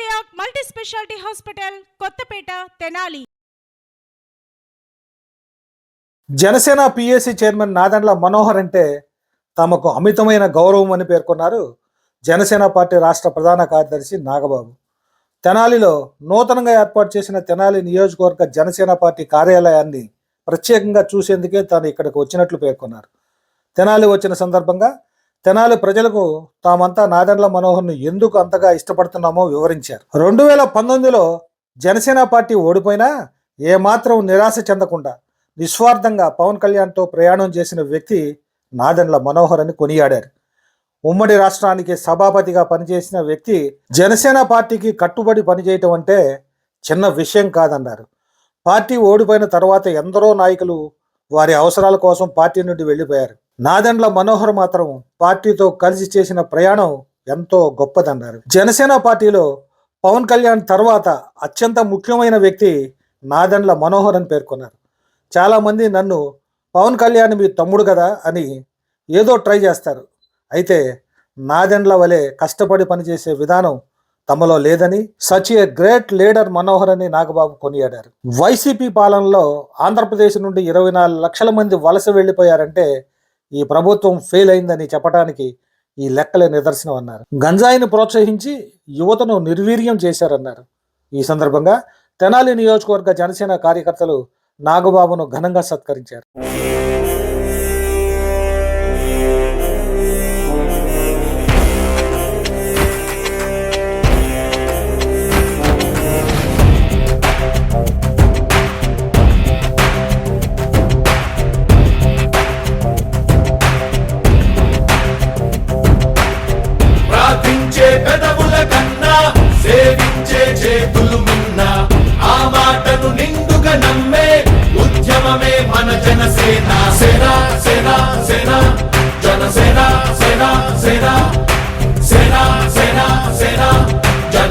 Cardiac multi speciality hospital Kothapeta Tenali Janasena PSC chairman Nadendla Manohar అంటే తమకు అమితమైన గౌరవం అని పేర్కొన్నారు జనసేన పార్టీ రాష్ట్ర ప్రధాన కార్యదర్శి నాగబాబు. తెనాలిలో నూతనంగా ఏర్పాటు చేసిన తెనాలి నియోజకవర్గ జనసేన పార్టీ కార్యాలయాన్ని ప్రత్యేకంగా చూసేందుకే తాను ఇక్కడికి వచ్చినట్లు పేర్కొన్నారు. తెనాలి వచ్చిన సందర్భంగా తెనాలి ప్రజలకు తామంతా నాదెండ్ల మనోహర్ను ఎందుకు అంతగా ఇష్టపడుతున్నామో వివరించారు. రెండు వేల పంతొమ్మిదిలో జనసేన పార్టీ ఓడిపోయినా ఏమాత్రం నిరాశ చెందకుండా నిస్వార్థంగా పవన్ కళ్యాణ్తో ప్రయాణం చేసిన వ్యక్తి నాదెండ్ల మనోహర్ అని కొనియాడారు. ఉమ్మడి రాష్ట్రానికి సభాపతిగా పనిచేసిన వ్యక్తి జనసేన పార్టీకి కట్టుబడి పనిచేయటం అంటే చిన్న విషయం కాదన్నారు. పార్టీ ఓడిపోయిన తర్వాత ఎందరో నాయకులు వారి అవసరాల కోసం పార్టీ నుండి వెళ్ళిపోయారు. నాదెండ్ల మనోహర్ మాత్రం పార్టీతో కలిసి చేసిన ప్రయాణం ఎంతో గొప్పదన్నారు. జనసేన పార్టీలో పవన్ కళ్యాణ్ తర్వాత అత్యంత ముఖ్యమైన వ్యక్తి నాదెండ్ల మనోహర్ అని పేర్కొన్నారు. చాలామంది నన్ను పవన్ కళ్యాణ్ మీ తమ్ముడు కదా అని ఏదో ట్రై చేస్తారు. అయితే నాదెండ్ల వలె కష్టపడి పనిచేసే విధానం తమలో లేదని such a great leader Manohar అని నాగబాబు కొనియాడారు. వైసీపీ పాలనలో ఆంధ్రప్రదేశ్ నుండి ఇరవై నాలుగు లక్షల మంది వలస వెళ్ళిపోయారంటే ఈ ప్రభుత్వం ఫెయిల్ అయిందని చెప్పడానికి ఈ లెక్కలే నిదర్శనం అన్నారు. గంజాయిని ప్రోత్సహించి యువతను నిర్వీర్యం చేశారన్నారు. ఈ సందర్భంగా తెనాలి నియోజకవర్గ జనసేన కార్యకర్తలు నాగబాబును ఘనంగా సత్కరించారు.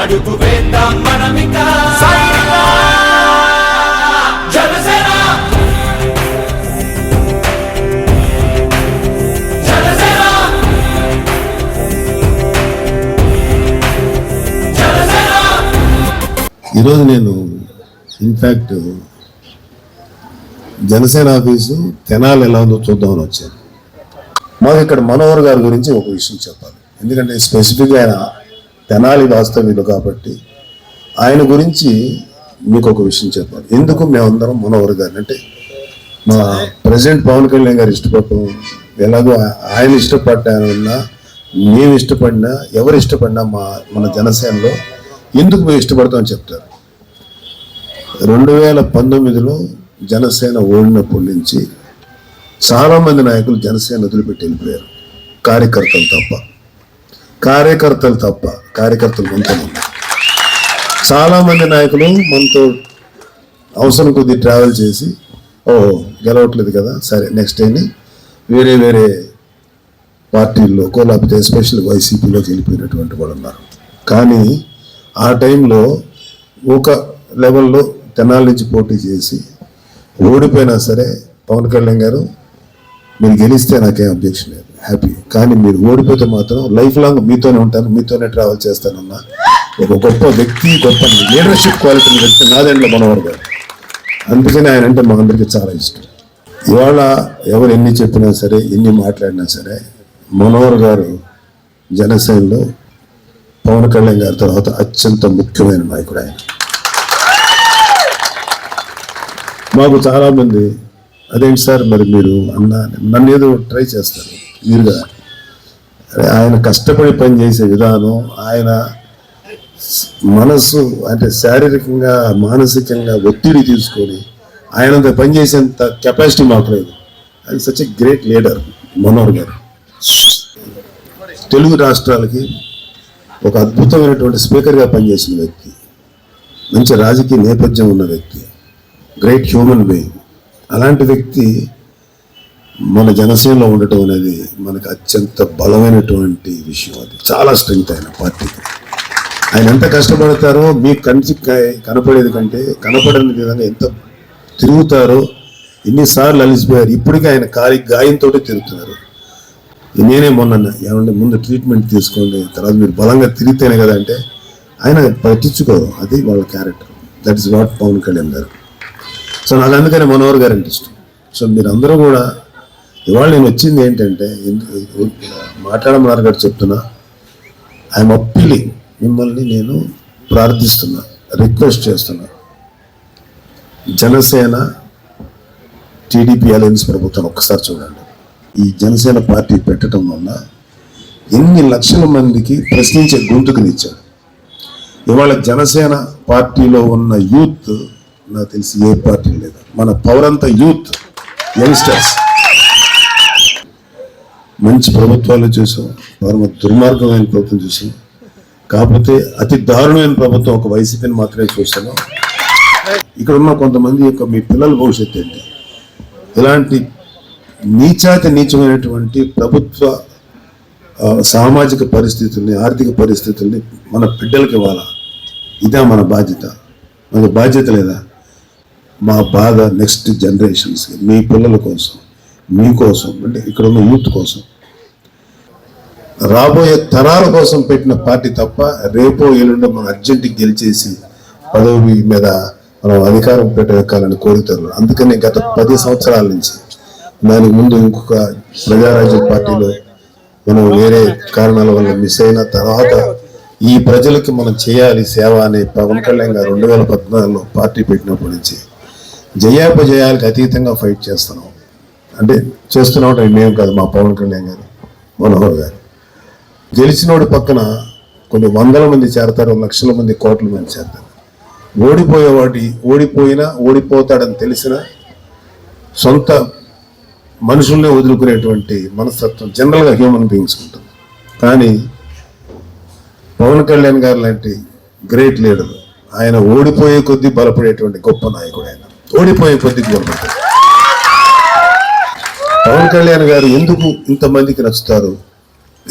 అడుగు వేద్దాం మనమిక. జనసేన! జనసేన! ఈరోజు నేను ఇన్ఫ్యాక్ట్ జనసేన ఆఫీసు తెనాలి ఎలా ఉందో చూద్దామని వచ్చాను. మాకు ఇక్కడ మనోహర్ గారి గురించి ఒక విషయం చెప్పాలి. ఎందుకంటే స్పెసిఫిక్గా ఆయన తెనాలి వాస్తవ్యులు కాబట్టి ఆయన గురించి మీకు ఒక విషయం చెప్పాలి. ఎందుకు మేమందరం మనోహర్ గారిని? అంటే మా ప్రెసిడెంట్ పవన్ కళ్యాణ్ గారు ఇష్టపడటం ఎలాగో ఆయన ఇష్టపడ్డా మేము ఇష్టపడినా ఎవరు ఇష్టపడినా మా మన జనసేనలో ఎందుకు మేము ఇష్టపడతామని చెప్తారు. రెండు వేల పంతొమ్మిదిలో జనసేన ఓడినప్పటి నుంచి చాలామంది నాయకులు జనసేన వదిలిపెట్టి వెళ్ళిపోయారు. కార్యకర్తలు తప్ప. కార్యకర్తలు తప్ప కార్యకర్తలు కొంతమంది చాలామంది నాయకులు మనతో అవసరం కొద్ది ట్రావెల్ చేసి ఓ గెలవట్లేదు కదా సరే నెక్స్ట్ అని వేరే వేరే పార్టీల్లోకో లేకపోతే ఎస్పెషల్ వైసీపీలోకి వెళ్ళిపోయినటువంటి వాళ్ళు ఉన్నారు. కానీ ఆ టైంలో ఒక లెవెల్లో తెనాల నుంచి పోటీ చేసి ఓడిపోయినా సరే పవన్ కళ్యాణ్ గారు మీరు గెలిస్తే నాకేం అబ్జెక్షన్ లేదు. హ్యాపీ కానీ మీరు ఓడిపోతే మాత్రం లైఫ్ లాంగ్ మీతోనే ఉంటాను మీతోనే ట్రావెల్ చేస్తానన్న ఒక గొప్ప వ్యక్తి గొప్ప లీడర్షిప్ క్వాలిటీ వ్యక్తి నాదెండ్ల మనవర్ గారు అందుకని ఆయన అంటే మా అందరికీ చాలా ఇష్టం. ఇవాళ ఎవరు ఎన్ని చెప్పినా సరే ఎన్ని మాట్లాడినా సరే మనోహర్ గారు జనసేనలో పవన్ కళ్యాణ్ గారి తర్వాత అత్యంత ముఖ్యమైన నాయకుడు ఆయన. మాకు చాలామంది అదేంటి సార్ మరి మీరు అన్న నన్ను ఏదో ట్రై చేస్తారు. మీరుగా అరే ఆయన కష్టపడి పనిచేసే విధానం ఆయన మనసు అంటే శారీరకంగా మానసికంగా ఒత్తిడి తీసుకొని ఆయనంత పనిచేసేంత కెపాసిటీ మాకు లేదు. ఆయన such a great leader Manohar గారు. తెలుగు రాష్ట్రాలకి ఒక అద్భుతమైనటువంటి స్పీకర్గా పనిచేసిన వ్యక్తి మంచి రాజకీయ నేపథ్యం ఉన్న వ్యక్తి గ్రేట్ హ్యూమన్ బీయింగ్ అలాంటి వ్యక్తి మన జనసేనలో ఉండటం అనేది మనకు అత్యంత బలమైనటువంటి విషయం అది. చాలా స్ట్రెంగ్త్ ఆయన పార్టీకి ఆయన ఎంత కష్టపడతారో మీకు కంటి కనపడేది కంటే కనపడని విధంగా ఎంత తిరుగుతారో ఎన్నిసార్లు అలిసిపోయారు. ఇప్పటికీ ఆయన కాలి గాయంతో తిరుగుతున్నారు. నేనే మొన్న ఏమంటే ముందు ట్రీట్మెంట్ తీసుకోండి తర్వాత మీరు బలంగా తిరిగితేనే కదా అంటే ఆయన పట్టించుకోరు అది వాళ్ళ character that is what Pawan Kalyan గారు. సో నాకు అందుకని మనోహర్ గారు అంటే ఇష్టం. సో మీరు అందరూ కూడా ఇవాళ నేను వచ్చింది ఏంటంటే మాట్లాడమన్నారు గారు చెప్తున్నా ఐఎమ్ అప్పీలింగ్ మిమ్మల్ని నేను ప్రార్థిస్తున్నా రిక్వెస్ట్ చేస్తున్నా. జనసేన టీడీపీ అలయన్స్ ప్రభుత్వం ఒక్కసారి చూడండి. ఈ జనసేన పార్టీ పెట్టడం వల్ల ఎన్ని లక్షల మందికి ప్రశ్నించే గొంతుకునిచ్చాడు ఇవాళ జనసేన పార్టీలో ఉన్న యూత్ నాకు తెలిసి ఏ పార్టీ లేదు మన పౌరంత యూత్ యంగ్స్టర్స్ మంచి ప్రభుత్వాలు చూసాం వారు దుర్మార్గమైన ప్రభుత్వం చూసాం కాకపోతే అతి దారుణమైన ప్రభుత్వం ఒక వైసీపీని మాత్రమే చూస్తున్నాం ఇక్కడ ఉన్న కొంతమంది యొక్క మీ పిల్లల భవిష్యత్తు ఏంటి? ఇలాంటి నీచాతి నీచమైనటువంటి ప్రభుత్వ సామాజిక పరిస్థితుల్ని ఆర్థిక పరిస్థితుల్ని మన బిడ్డలకి ఇవ్వాలా? ఇదే మన బాధ్యత. మన బాధ్యత లేదా? మా బాధ నెక్స్ట్ జనరేషన్స్కి మీ పిల్లల కోసం మీకోసం అంటే ఇక్కడ ఉన్న యూత్ కోసం. రాబోయే తరాల కోసం పెట్టిన పార్టీ తప్ప రేపో ఎల్లుండో మనం అర్జెంటుగా గెలిచేసి పదవి మీద మనం అధికారం పెట్టాలని కోరుతారు. అందుకని గత పది సంవత్సరాల నుంచి దానికి ముందు ఇంకొక ప్రజారాజ్య పార్టీలో మనం వేరే కారణాల వల్ల మిస్ అయిన తర్వాత ఈ ప్రజలకి మనం చేయాలి సేవ అనే పవన్ కళ్యాణ్ గారు రెండు వేల పద్నాలుగులో పార్టీ పెట్టినప్పటి నుంచి జయాపజయాలకు అతీతంగా ఫైట్ చేస్తున్నాం. అంటే చేస్తున్నాం అంటే మేము కాదు మా పవన్ కళ్యాణ్ గారు మనోహర్ గారు. గెలిచినోడి పక్కన కొన్ని వందల మంది చేరతారు లక్షల మంది కోట్ల మంది చేరతారు. ఓడిపోయేవాడి ఓడిపోయినా ఓడిపోతాడని తెలిసిన సొంత మనుషుల్నే వదులుకునేటువంటి మనస్తత్వం జనరల్గా హ్యూమన్ బీయింగ్స్ ఉంటుంది. కానీ పవన్ కళ్యాణ్ గారు లాంటి గ్రేట్ లీడర్ ఆయన ఓడిపోయే కొద్దీ బలపడేటువంటి గొప్ప నాయకుడు ఆయన. ఓడిపోయే కొద్దీ బలపడతాడు. పవన్ కళ్యాణ్ గారు ఎందుకు ఇంతమందికి నచ్చుతారు?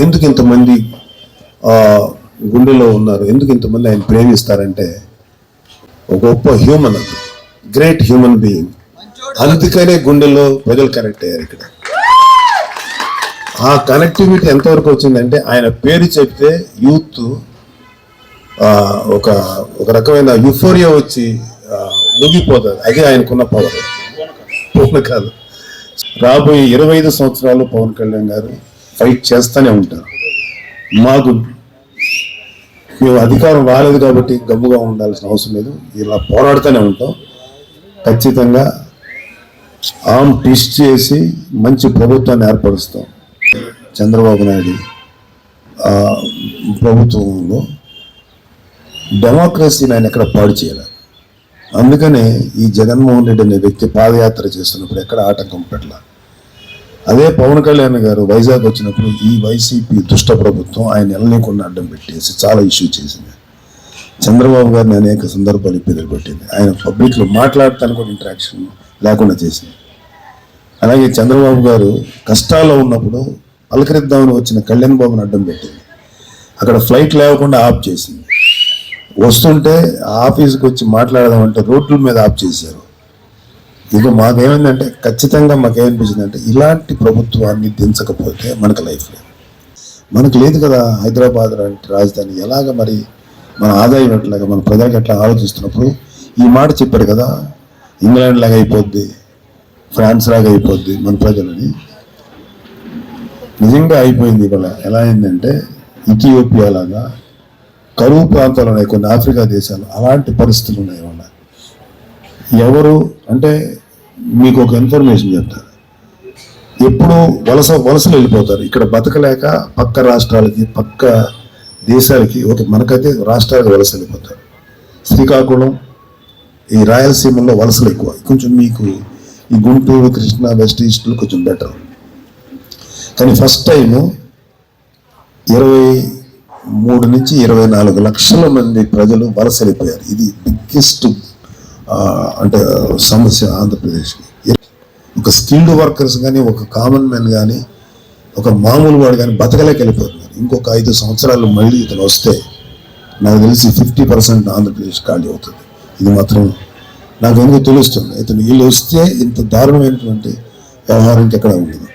ఎందుకు ఇంతమంది గుండెలో ఉన్నారు? ఎందుకు ఇంతమంది ఆయన ప్రేమిస్తారంటే ఒక గొప్ప హ్యూమన్ అది. గ్రేట్ హ్యూమన్ బీయింగ్ అందుకనే గుండెలో ప్రజలు కనెక్ట్ అయ్యారు ఇక్కడ. ఆ కనెక్టివిటీ ఎంతవరకు వచ్చిందంటే ఆయన పేరు చెప్తే యూత్ ఒక ఒక రకమైన యుఫోరియా వచ్చి ముగిపోతుంది అదే ఆయనకున్న పవర్ పూర్ణ కాదు. రాబోయే ఇరవై ఐదు సంవత్సరాలు పవన్ కళ్యాణ్ గారు ఫైట్ చేస్తూనే ఉంటారు. మాకు మేము అధికారం రాలేదు కాబట్టి గమ్ముగా ఉండాల్సిన అవసరం లేదు. ఇలా పోరాడుతూనే ఉంటాం. ఖచ్చితంగా ఆమ్ ట్విస్ట్ చేసి మంచి ప్రభుత్వాన్ని ఏర్పరుస్తాం. చంద్రబాబు నాయుడు ప్రభుత్వంలో డెమోక్రసీని ఆయన ఎక్కడ పాడు చేయాలి అందుకనే ఈ జగన్మోహన్ రెడ్డి అనే వ్యక్తి పాదయాత్ర చేస్తున్నప్పుడు ఎక్కడ ఆటంకం పెట్టాల అదే పవన్ కళ్యాణ్ గారు వైజాగ్ వచ్చినప్పుడు ఈ వైసీపీ దుష్ట ప్రభుత్వం ఆయన ఎల్లకుండా అడ్డం పెట్టేసి చాలా ఇష్యూ చేసింది. చంద్రబాబు గారిని అనేక సందర్భాలు ఇబ్బందులు పెట్టింది. ఆయన పబ్లిక్లో మాట్లాడటానికి కూడా ఇంటరాక్షన్ లేకుండా చేసింది. అలాగే చంద్రబాబు గారు కష్టాల్లో ఉన్నప్పుడు పలకరిద్దామని వచ్చిన కళ్యాణ్ బాబుని అడ్డం పెట్టింది. అక్కడ ఫ్లైట్ లేకుండా ఆఫ్ చేసింది. వస్తుంటే ఆఫీస్కి వచ్చి మాట్లాడదామంటే రోడ్ల మీద ఆఫ్ చేశారు. ఇక మాకేమైందంటే ఖచ్చితంగా మాకేమనిపించింది అంటే ఇలాంటి ప్రభుత్వాన్ని దించకపోతే మనకు లైఫ్ లేదు. మనకు లేదు కదా హైదరాబాద్ లాంటి రాజధాని. ఎలాగ మరి మన ఆదాయం ఎట్లాగా మన ప్రజలకు ఎట్లా ఆలోచిస్తున్నప్పుడు ఈ మాట చెప్పారు కదా ఇంగ్లాండ్ లాగా అయిపోద్ది ఫ్రాన్స్ లాగా అయిపోద్ది మన ప్రజలని. నిజంగా అయిపోయింది ఇవాళ. ఎలా అయిందంటే ఇథియోపియా లాగా కరువు ప్రాంతాలు ఉన్నాయి కొన్ని ఆఫ్రికా దేశాలు అలాంటి పరిస్థితులు ఉన్నాయి ఇవాళ. ఎవరు అంటే మీకు ఒక ఇన్ఫర్మేషన్ చెప్తాను ఎప్పుడు వలస వలసలు వెళ్ళిపోతారు. ఇక్కడ బతకలేక పక్క రాష్ట్రాలకి పక్క దేశాలకి ఒక మనకైతే రాష్ట్రాలకు వలస వెళ్ళిపోతారు. శ్రీకాకుళం ఈ రాయలసీమలో వలసలు ఎక్కువ. కొంచెం మీకు ఈ గుంటూరు కృష్ణా వెస్ట్ ఈస్ట్లో కొంచెం బెటర్ కానీ ఫస్ట్ టైం ఇరవై మూడు నుంచి ఇరవై నాలుగు లక్షల మంది ప్రజలు వలస వెళ్ళిపోయారు. ఇది బిగ్గెస్ట్ అంటే సమస్య ఆంధ్రప్రదేశ్కి. ఒక స్కిల్డ్ వర్కర్స్ కానీ ఒక కామన్ మ్యాన్ కానీ ఒక మామూలు వాడు కానీ బతకలేక వెళ్ళిపోతున్నారు. ఇంకొక ఐదు సంవత్సరాలు మళ్ళీ ఇతను వస్తే నాకు తెలిసి ఫిఫ్టీ పర్సెంట్ ఆంధ్రప్రదేశ్ ఖాళీ అవుతుంది. ఇది మాత్రం నాకు ఎందుకు తెలుస్తుంది. ఇతను వీళ్ళు వస్తే ఇంత దారుణమైనటువంటి వ్యవహారం ఎక్కడ ఉండదు.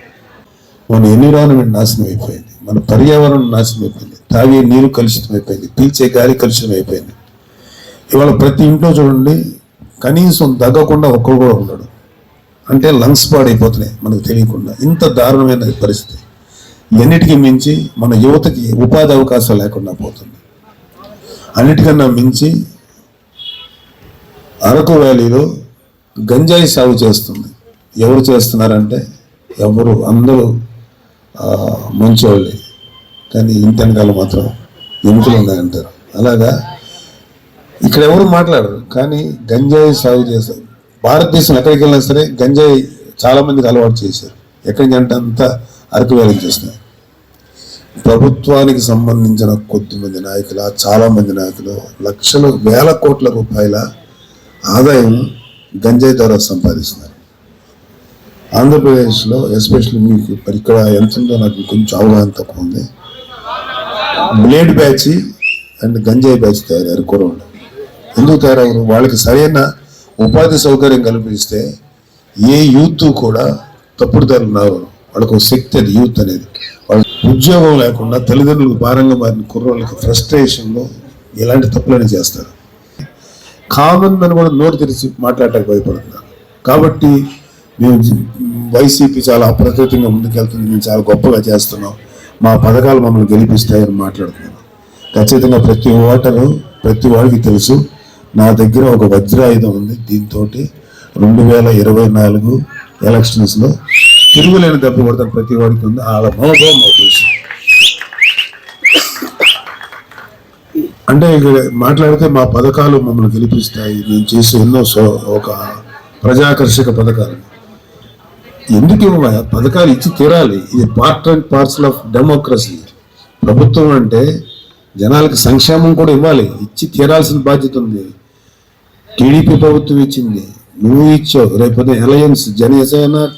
మన ఎన్విరాన్మెంట్ నాశనం అయిపోయింది? మన పర్యావరణం నాశనం అయిపోయింది. తాగే నీరు కలుషితం అయిపోయింది. పీల్చే గాలి కలుషితం అయిపోయింది. ఇవాళ ప్రతి ఇంట్లో చూడండి కనీసం దగ్గకుండా ఒక్కరు కూడా ఉన్నాడు అంటే లంగ్స్ పాడైపోతున్నాయి మనకు తెలియకుండా. ఇంత దారుణమైన పరిస్థితి. ఎన్నిటికీ మించి మన యువతకి ఉపాధి అవకాశాలు లేకుండా పోతుంది. అన్నిటికన్నా మించి అరకు వ్యాలీలో గంజాయి సాగు చేస్తుంది. ఎవరు చేస్తున్నారంటే ఎవరు అందరూ ఆ, మంచోళ్ళే. కానీ ఇంటి వెనకాల మాత్రం ఎముకలు ఉన్నాయంటారు. అలాగా ఇక్కడ ఎవరు మాట్లాడరు. కానీ గంజాయి సాగు చేస్తారు. భారతదేశం ఎక్కడికి వెళ్ళినా సరే గంజాయి చాలామందికి అలవాటు చేశారు. ఎక్కడికి అంటే అంతా అరకు వేలం చేస్తున్నారు. ప్రభుత్వానికి సంబంధించిన కొద్దిమంది నాయకుల చాలామంది నాయకులు లక్షలు వేల కోట్ల రూపాయల ఆదాయం గంజాయి ద్వారా సంపాదిస్తున్నారు. ఆంధ్రప్రదేశ్లో ఎస్పెషల్లీ మీకు ఇక్కడ ఎంత ఉందో నాకు కొంచెం అవగాహన తక్కువ ఉంది. బ్లేడ్ బ్యాచ్ అండ్ గంజాయి బ్యాచ్ తయారయ్యారు కురవాళ్ళు ఎందుకు తయారయ్యారు వాళ్ళకి సరైన ఉపాధి సౌకర్యం కల్పిస్తే ఏ యూత్ కూడా తప్పుడు దారులు ఉన్నారు వాళ్ళకు శక్తి అది యూత్ అనేది. వాళ్ళ ఉద్యోగం లేకుండా తల్లిదండ్రులకు భారంగా మారిన కుర్రోళ్ళకి ఫ్రస్ట్రేషన్లో ఇలాంటి తప్పులని చేస్తారు. కామన్ అని కూడా నోరు తెరిచి మాట్లాడటానికి భయపడుతున్నారు. కాబట్టి మేము వైసీపీ చాలా అప్రకృతంగా ముందుకెళ్తుంది. మేము చాలా గొప్పగా చేస్తున్నాం. మా పథకాలు మమ్మల్ని గెలిపిస్తాయని మాట్లాడుతున్నాం. ఖచ్చితంగా ప్రతి ఓటరు ప్రతి వాడికి తెలుసు. నా దగ్గర ఒక వజ్రాయుధం ఉంది. దీంతో రెండు వేల ఇరవై నాలుగు ఎలక్షన్స్లో తిరుగులేని దెబ్బ కొడతాను ప్రతి వాడికి ఉంది. వాళ్ళ మనోభావం మాకు అంటే ఇక్కడ మాట్లాడితే మా పథకాలు మమ్మల్ని గెలిపిస్తాయి. మేము చేసే ఎన్నో సో- ఒక ప్రజాకర్షక పథకాలు. ఎందుకు పథకాలు ఇచ్చి తీరాలి. ఇది part and parcel of democracy ప్రభుత్వం అంటే జనాలకు సంక్షేమం కూడా ఇవ్వాలి. ఇచ్చి తీరాల్సిన బాధ్యత ఉంది. టీడీపీ ప్రభుత్వం ఇచ్చింది. నువ్వు ఇచ్చావు. రేపొద్దు అలయన్స్ జనసేన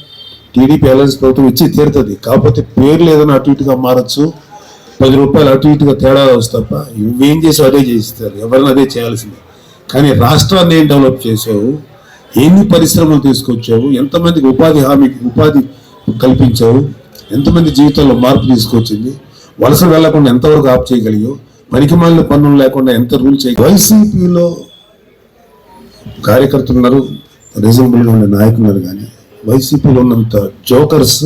టీడీపీ అలయన్స్ ప్రభుత్వం ఇచ్చి తీరుతుంది. కాకపోతే పేర్లు ఏదైనా అటు ఇటుగా మారచ్చు. పది రూపాయలు అటు ఇటుగా తేడా వస్తుంది తప్ప నువ్వేం చేసావు అదే చేయిస్తారు. ఎవరైనా అదే చేయాల్సిందే. కానీ రాష్ట్రాన్ని ఏం డెవలప్ చేసావు ఎన్ని పరిశ్రమలు తీసుకొచ్చావు? ఎంతమందికి ఉపాధి హామీ ఉపాధి కల్పించావు? ఎంతమంది జీవితంలో మార్పు తీసుకొచ్చింది? వలస వెళ్ళకుండా ఎంతవరకు ఆప్ చేయగలిగావు? పనికిమాలిన పన్నులు లేకుండా ఎంత రూల్ చేయ వైసీపీలో కార్యకర్తలు ఉన్నారు రీజనబుల్గా ఉండే నాయకులు ఉన్నారు కానీ వైసీపీలో ఉన్నంత జోకర్స్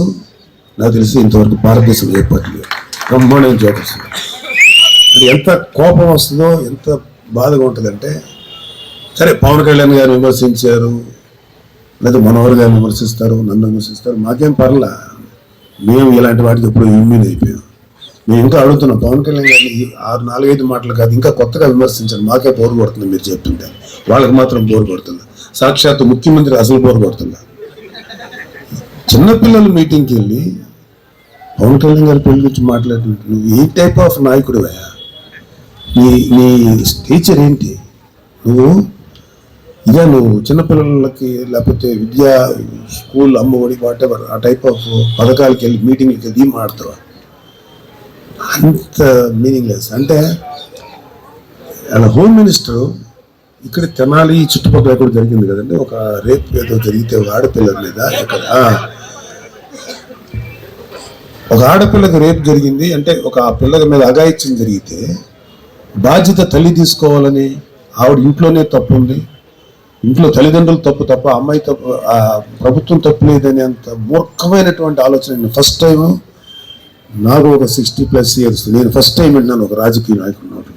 నాకు తెలిసి ఇంతవరకు భారతదేశంలో ఏర్పడలేదు. బ్రహ్మాండమైన జోకర్స్ అది ఎంత కోపం వస్తుందో ఎంత బాధగా ఉంటుందంటే సరే పవన్ కళ్యాణ్ గారు విమర్శించారు లేదా మనోహర్ గారు విమర్శిస్తారు నన్ను విమర్శిస్తారు మాకేం పర్లా మేము ఇలాంటి వాటికి ఎప్పుడు ఇమ్యూన్ అయిపోయాం. నేను ఇంకా అడుగుతున్నా పవన్ కళ్యాణ్ గారిని ఆరు నాలుగైదు మాటలు కాదు ఇంకా కొత్తగా విమర్శించారు మాకే బోరు కొడుతుంది మీరు చెప్తుంటే. వాళ్ళకి మాత్రం బోరు కొడుతుంది. సాక్షాత్తు ముఖ్యమంత్రి అసలు బోరు కొడుతుంది? చిన్నపిల్లల మీటింగ్కి వెళ్ళి పవన్ కళ్యాణ్ గారి పెళ్ళి గురించి మాట్లాడినట్టు నువ్వు ఏ టైప్ ఆఫ్ నాయకుడు నీ నీ టీచర్ ఏంటి? నువ్వు ఇదే నువ్వు చిన్నపిల్లలకి లేకపోతే విద్యా స్కూల్ అమ్మఒడి వాటెవర్ ఆ టైప్ ఆఫ్ పథకాలకి వెళ్ళి మీటింగ్లకి వెళ్ళి మాడతావా అంత మీనింగ్లెస్ అంటే ఆయన హోమ్ మినిస్టర్ ఇక్కడ తెనాలి చుట్టుపక్కల కూడా జరిగింది కదండి. ఒక రేప్ ఏదో జరిగితే ఒక ఆడపిల్ల మీద ఇక్కడ ఒక ఆడపిల్లకి రేప్ జరిగింది అంటే ఒక ఆ పిల్లల మీద అఘాయిత్యం జరిగితే బాధ్యత తల్లి తీసుకోవాలని ఆవిడ ఇంట్లోనే తప్పు ఉంది ఇంట్లో తల్లిదండ్రులు తప్పు తప్ప అమ్మాయి తప్పు ప్రభుత్వం తప్పు లేదని అంత మూర్ఖమైనటువంటి ఆలోచన. ఫస్ట్ టైం నాకు ఒక సిక్స్టీ ప్లస్ ఇయర్స్ నేను ఫస్ట్ టైం విన్నాను ఒక రాజకీయ నాయకుడు నోట్లో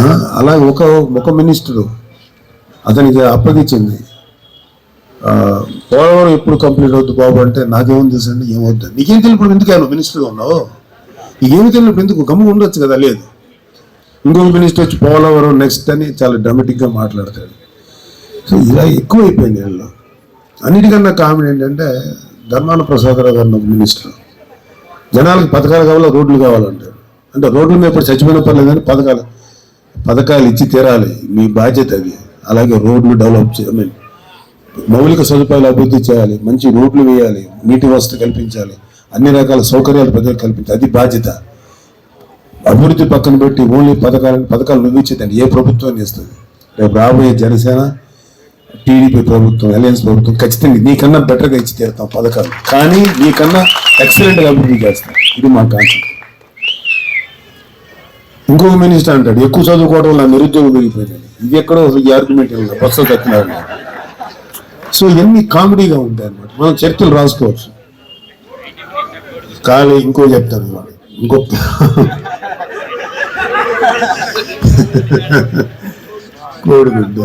అలా అలాగే ఒక ఒక మినిస్టరు అతనికి అప్పగించింది పోలవరం ఎప్పుడు కంప్లీట్ అవుద్ది బాబు అంటే నాకేమో తెలుసండి ఏమవుద్ది నీకేం తెలియప్పుడు ఎందుకు మినిస్టర్గా ఉన్నావు? నీకేమి తెలియప్పుడు ఎందుకు? గమ్ము ఉండొచ్చు కదా లేదు. ఇంకొక మినిస్టర్ వచ్చి పోలవరం నెక్స్ట్ అని చాలా డ్రామాటిక్గా మాట్లాడతాడు. సో ఇలా ఎక్కువైపోయింది వీళ్ళు అన్నిటికన్నా కామెడీ ఏంటంటే ధర్మాన ప్రసాదరావు గారు నాకు మినిస్టర్. జనాలకు పథకాలు కావాలా రోడ్లు కావాలంటారు అంటే రోడ్ల మీద చచ్చిపోయిన పర్లేదని పథకాలు పథకాలు ఇచ్చి తీరాలి. మీ బాధ్యత అది. అలాగే రోడ్లు డెవలప్ చేయాలి మౌలిక సదుపాయాలు అభివృద్ధి చేయాలి మంచి రోడ్లు వేయాలి నీటి వసతి కల్పించాలి అన్ని రకాల సౌకర్యాలు ప్రజలకు కల్పించాలి. అది బాధ్యత. అభివృద్ధి పక్కన పెట్టి ఓన్లీ పథకాలు పథకాలు నిర్మించేదండి ఏ ప్రభుత్వం చేస్తుంది? రేపు రాబోయే జనసేన టీడీపీ ప్రభుత్వం అలయన్స్ ప్రభుత్వం ఖచ్చితంగా నీకన్నా బెటర్గా ఇచ్చి తీరుతాం పథకాలు. కానీ నీకన్నా ఎక్సలెంట్గా అభివృద్ధి చేస్తాం. ఇది మా కాన్సెప్ట్. ఇంకొక మినిస్టర్ అంటాడు ఎక్కువ చదువుకోవడం వల్ల నిరుద్యోగం పెరిగిపోయింది ఇది ఎక్కడో ఈ ఆర్గ్యుమెంట్ బస్సు తగ్గినారు సో ఇవన్నీ కామెడీగా ఉంటాయి అన్నమాట. మనం చర్చలు రాసుకోవచ్చు. కానీ ఇంకో చెప్తాను ఇంకో కోడిగుడ్డు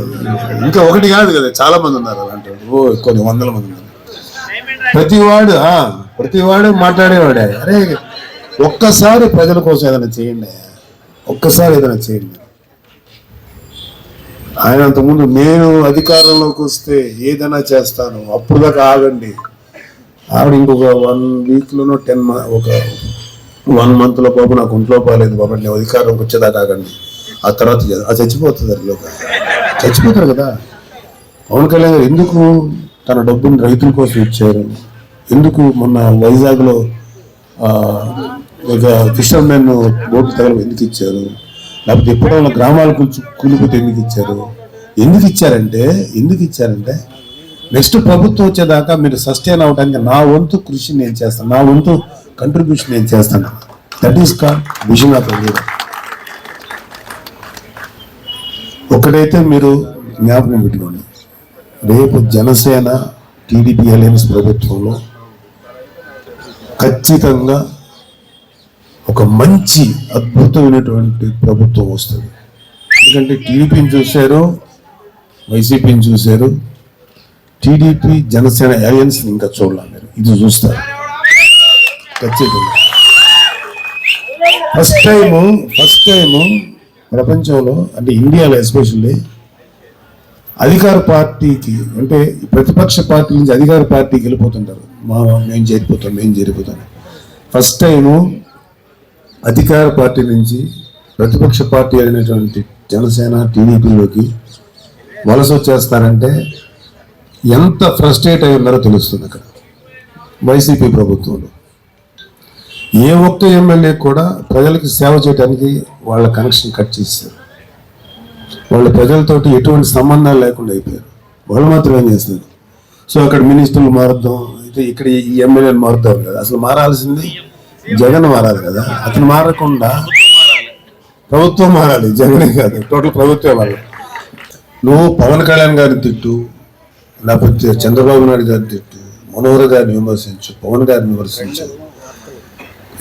ఇంకా ఒకటి కాదు కదా చాలా మంది ఉన్నారు అలాంటి ఓ కొన్ని వందల మంది ఉన్నారు. ప్రతివాడు ఆ, ప్రతివాడు మాట్లాడేవాడే. అరే ఒక్కసారి ప్రజల కోసం ఏదైనా చేయండి. ఒక్కసారి ఏదైనా చేయండి. ఆయన అంతకుముందు నేను అధికారంలోకి వస్తే ఏదైనా చేస్తాను. అప్పుడు దాకా ఆగండి. ఆవిడ ఇంకొక వన్ వీక్లోనో టెన్ ఒక వన్ మంత్లో బాబు నాకు ఒంట్లో పోలేదు బాబు నేను అధికారంలోకి వచ్చేదాకా ఆగండి. ఆ తర్వాత అది చచ్చిపోతుంది అందులో చచ్చిపోతారు కదా. పవన్ కళ్యాణ్ గారు ఎందుకు తన డబ్బుని రైతుల కోసం ఇచ్చారు? ఎందుకు మొన్న వైజాగ్లో ఒక ఒక ఫిషర్మెన్ బోర్డు తగల ఎందుకు ఇచ్చారు? లేకపోతే ఎప్పుడైనా గ్రామాలు కూలిపోతే ఎందుకు ఇచ్చారు? ఎందుకు ఇచ్చారంటే ఎందుకు ఇచ్చారంటే నెక్స్ట్ ప్రభుత్వం వచ్చేదాకా మీరు సస్టైన్ అవడానికి నా వంతు కృషి నేను చేస్తాను నా వంతు కంట్రిబ్యూషన్ నేను చేస్తాను. That is call vision of India ఒకటైతే మీరు జ్ఞాపకం పెట్టుకోండి. రేపు జనసేన టీడీపీ అలయన్స్ ప్రభుత్వంలో ఖచ్చితంగా ఒక మంచి అద్భుతమైనటువంటి ప్రభుత్వం వస్తుంది. ఎందుకంటే టీడీపీని చూశారు వైసీపీని చూశారు టీడీపీ జనసేన అలయన్స్ ఇంకా చూడాలి మీరు ఇది చూస్తారు. ఖచ్చితంగా. ఫస్ట్ టైము ఫస్ట్ టైము ప్రపంచంలో అంటే ఇండియాలో ఎస్పెషల్లీ అధికార పార్టీకి అంటే ప్రతిపక్ష పార్టీ నుంచి అధికార పార్టీకి వెళ్ళిపోతుంటారు. మా మేము చేరిపోతాం మేము చేరిపోతాం. ఫస్ట్ టైము అధికార పార్టీ నుంచి ప్రతిపక్ష పార్టీ అయినటువంటి జనసేన టీడీపీలోకి వలస వచ్చేస్తారంటే ఎంత ఫ్రస్ట్రేట్ అయి ఉన్నారో తెలుస్తుంది అక్కడ. వైసీపీ ప్రభుత్వంలో. ఏ ఒక్క ఎమ్మెల్యే కూడా ప్రజలకు సేవ చేయడానికి వాళ్ళ కనెక్షన్ కట్ చేశారు. వాళ్ళ ప్రజలతోటి ఎటువంటి సంబంధాలు లేకుండా అయిపోయారు. వాళ్ళు మాత్రం ఏం చేస్తున్నారు సో అక్కడ మినిస్టర్లు మారుద్దాం అయితే ఇక్కడ ఈ ఎమ్మెల్యేలు మారుతారు కదా. అసలు మారాల్సింది జగన్ మారాలి కదా. అతను మారకుండా ప్రభుత్వం మారాలి. జగనే కాదు టోటల్ ప్రభుత్వం మారాలి. నువ్వు పవన్ కళ్యాణ్ గారిని తిట్టు లేకపోతే చంద్రబాబు నాయుడు గారిని తిట్టు మనోహర్ గారిని విమర్శించు పవన్ గారిని విమర్శించు.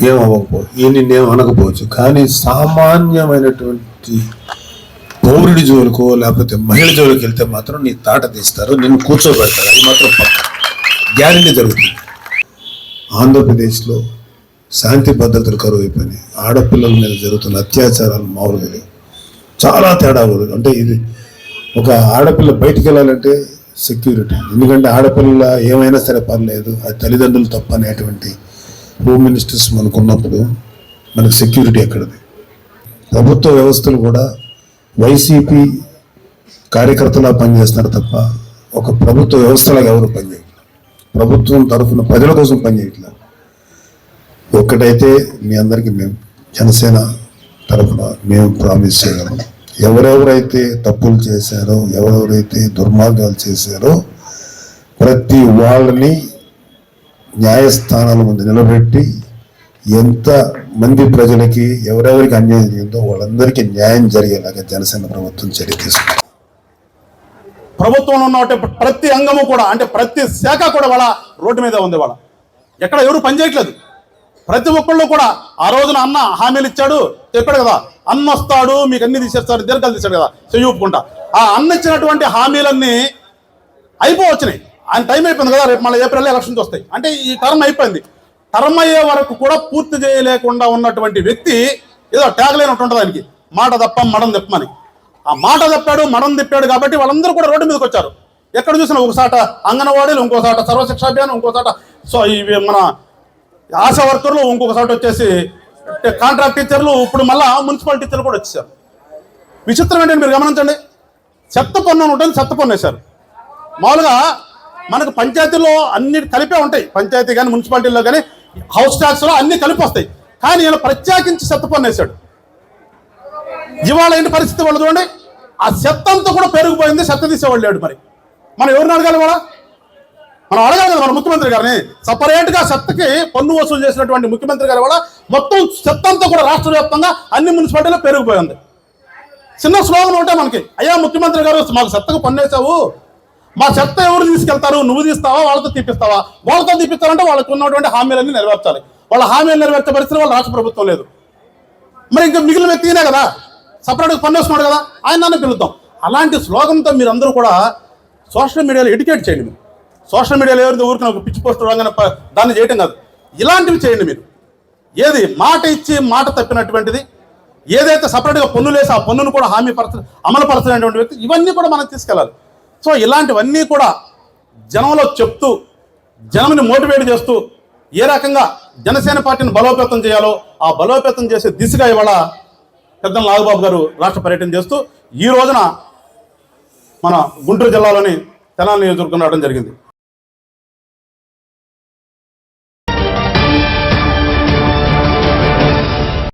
ఏమవ్వకపో ఈ నిన్నేం అనకపోవచ్చు. కానీ సామాన్యమైనటువంటి పౌరుడి జోలికో లేకపోతే మహిళ జోలికి వెళ్తే మాత్రం నీ తాట తీస్తారు నిన్ను కూర్చోబెడతారు. అది మాత్రం గ్యారంటీ జరుగుతుంది. ఆంధ్రప్రదేశ్లో శాంతి భద్రతలు కరువు అయిపోయినాయి ఆడపిల్లల మీద జరుగుతున్న అత్యాచారాలు మామూలుగా లేవు. చాలా తేడా ఉంది అంటే ఇది ఒక ఆడపిల్ల బయటికి వెళ్ళాలంటే సెక్యూరిటీ ఎందుకంటే ఆడపిల్ల ఏమైనా సరే పర్లేదు అది తల్లిదండ్రులు తప్ప అనేటువంటి హోమ్ మినిస్టర్స్ మనకు ఉన్నప్పుడు మనకు సెక్యూరిటీ ఎక్కడది ప్రభుత్వ వ్యవస్థలు కూడా వైసీపీ కార్యకర్తలా పనిచేస్తున్నారు తప్ప ఒక ప్రభుత్వ వ్యవస్థలాగా ఎవరు పనిచేయట్లేదు. ప్రభుత్వం తరఫున ప్రజల కోసం పనిచేయట్లేదు. ఒక్కటైతే మీ అందరికీ మేము జనసేన తరఫున మేము ప్రామిస్ చేయగలం. ఎవరెవరైతే తప్పులు చేశారో ఎవరెవరైతే దుర్మార్గాలు చేశారో ప్రతి వాళ్ళని న్యాయస్థానాల ముందు నిలబెట్టి ఎంత మంది ప్రజలకి ఎవరెవరికి అన్యాయం జరిగిందో వాళ్ళందరికీ న్యాయం జరిగేలాగా జనసేన ప్రభుత్వం చర్య తీసుకుంది. ప్రభుత్వంలో ఉన్న ప్రతి అంగము కూడా అంటే ప్రతి శాఖ కూడా వాళ్ళ రోడ్డు మీద ఉంది వాళ్ళ. ఎక్కడ ఎవరు పనిచేయట్లేదు ప్రతి ఒక్కళ్ళు కూడా ఆ రోజున అన్న హామీలు ఇచ్చాడు చెప్పాడు కదా అన్న వస్తాడు మీకు అన్ని తీసేస్తాడు దీర్ఘాలు తీశాడు కదా చెయ్యూపుకుంటా ఆ అన్న ఇచ్చినటువంటి హామీలన్నీ అయిపోవచ్చినాయి ఆయన టైం అయిపోయింది కదా రేపు మళ్ళీ ఏప్రిల్ ఎలక్షన్స్ వస్తాయి. అంటే ఈ టర్మ్ అయిపోయింది. టర్మ్ అయ్యే వరకు కూడా పూర్తి చేయలేకుండా ఉన్నటువంటి వ్యక్తి ఏదో ట్యాగ్ లేనట్టు ఉంటుంది మాట తప్ప మడం తెప్పమని. ఆ మాట తప్పాడు మడం తిప్పాడు కాబట్టి వాళ్ళందరూ కూడా రోడ్డు మీదకి వచ్చారు. ఎక్కడ చూసినా ఒకసాట అంగన్వాడీలు ఇంకోసాట సర్వశిక్ష అభియాన్ ఇంకోసాట సో ఇవి మన ఆశా వర్కర్లు ఇంకొక వచ్చేసి కాంట్రాక్ట్ టీచర్లు ఇప్పుడు మళ్ళా మున్సిపల్ టీచర్లు కూడా వచ్చేసారు. విచిత్రం ఏంటంటే మీరు గమనించండి. చెత్త పన్ను అని ఉంటుంది చెత్త పన్ను వేశారు. మామూలుగా మనకు పంచాయతీలో అన్ని కలిపే ఉంటాయి. పంచాయతీ కానీ మున్సిపాలిటీలో కానీ హౌస్ ట్యాక్స్లో అన్ని కలిపి వస్తాయి. కానీ ఈయన ప్రత్యేకించి చెత్త పన్ను వేశాడు ఇవాళ ఏంటి పరిస్థితి వాళ్ళు చూడండి. ఆ చెత్తంతా కూడా పెరిగిపోయింది చెత్త తీసేవాళ్ళు లేడు మరి. మనం ఎవరిని అడగాలి కూడా మనం అడగాలి కదా మన ముఖ్యమంత్రి గారిని. సపరేట్గా చెత్తకి పన్ను వసూలు చేసినటువంటి ముఖ్యమంత్రి గారి కూడా మొత్తం చెత్త అంతా కూడా రాష్ట్ర వ్యాప్తంగా అన్ని మున్సిపాలిటీలో పెరిగిపోయింది. చిన్న స్లోగన్ ఉంటే మనకి. అయ్యా ముఖ్యమంత్రి గారు మాకు చెత్తకు పన్ను వేసావు మా చెత్త ఎవరు తీసుకెళ్తారు? నువ్వు తీస్తావా? వాళ్ళతో తీపిస్తావా? వాళ్ళతో తీపిస్తారంటే వాళ్ళకు ఉన్నటువంటి హామీలన్నీ నెరవేర్చాలి. వాళ్ళ హామీలు నెరవేర్చే పరిస్థితి వాళ్ళ రాష్ట్ర ప్రభుత్వం లేదు. మరి ఇంకా మిగిలిన వ్యక్తినే కదా? సపరేట్గా పన్ను వేసుకున్నాడు కదా? ఆయన నన్ను పిలుద్దాం. అలాంటి స్లోగన్తో మీరు అందరూ కూడా సోషల్ మీడియాలో ఎడ్యుకేట్ చేయండి మీరు. సోషల్ మీడియాలో ఎవరితో ఊరికి నాకు పిచ్చి పోస్ట్ రాగానే దాన్ని చేయటం కాదు. ఇలాంటివి చేయండి మీరు. ఏది? మాట ఇచ్చి మాట తప్పినటువంటిది. ఏదైతే సపరేట్గా పన్నులు వేసి ఆ పన్నును కూడా హామీ పరచ అమలుపరచలేటువంటి వ్యక్తి ఇవన్నీ కూడా మనం తీసుకెళ్ళాలి. సో ఇలాంటివన్నీ కూడా జనంలో చెప్తూ జనంని మోటివేట్ చేస్తూ ఏ రకంగా జనసేన పార్టీని బలోపేతం చేయాలో ఆ బలోపేతం చేసే దిశగా ఇవాళ పెద్దల నాగబాబు గారు రాష్ట్ర పర్యటన చేస్తూ ఈ రోజున మన గుంటూరు జిల్లాలోని తెనాలి నియోజకవర్గం రావడం జరిగింది.